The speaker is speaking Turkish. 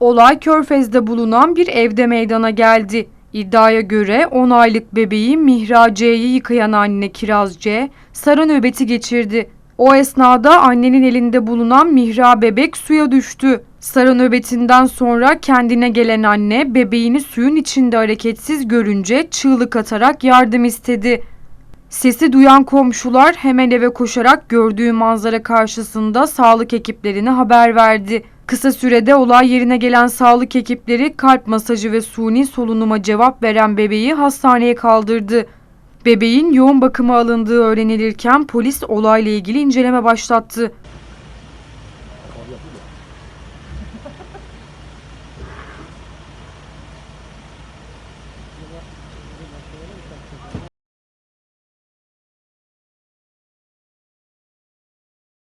Olay Körfez'de bulunan bir evde meydana geldi. İddiaya göre 10 aylık bebeği Mihra C'yi yıkayan anne Kiraz C, sarı nöbeti geçirdi. O esnada annenin elinde bulunan Mihra bebek suya düştü. Sarı nöbetinden sonra kendine gelen anne bebeğini suyun içinde hareketsiz görünce çığlık atarak yardım istedi. Sesi duyan komşular hemen eve koşarak gördüğü manzara karşısında sağlık ekiplerine haber verdi. Kısa sürede olay yerine gelen sağlık ekipleri kalp masajı ve suni solunuma cevap veren bebeği hastaneye kaldırdı. Bebeğin yoğun bakıma alındığı öğrenilirken polis olayla ilgili inceleme başlattı.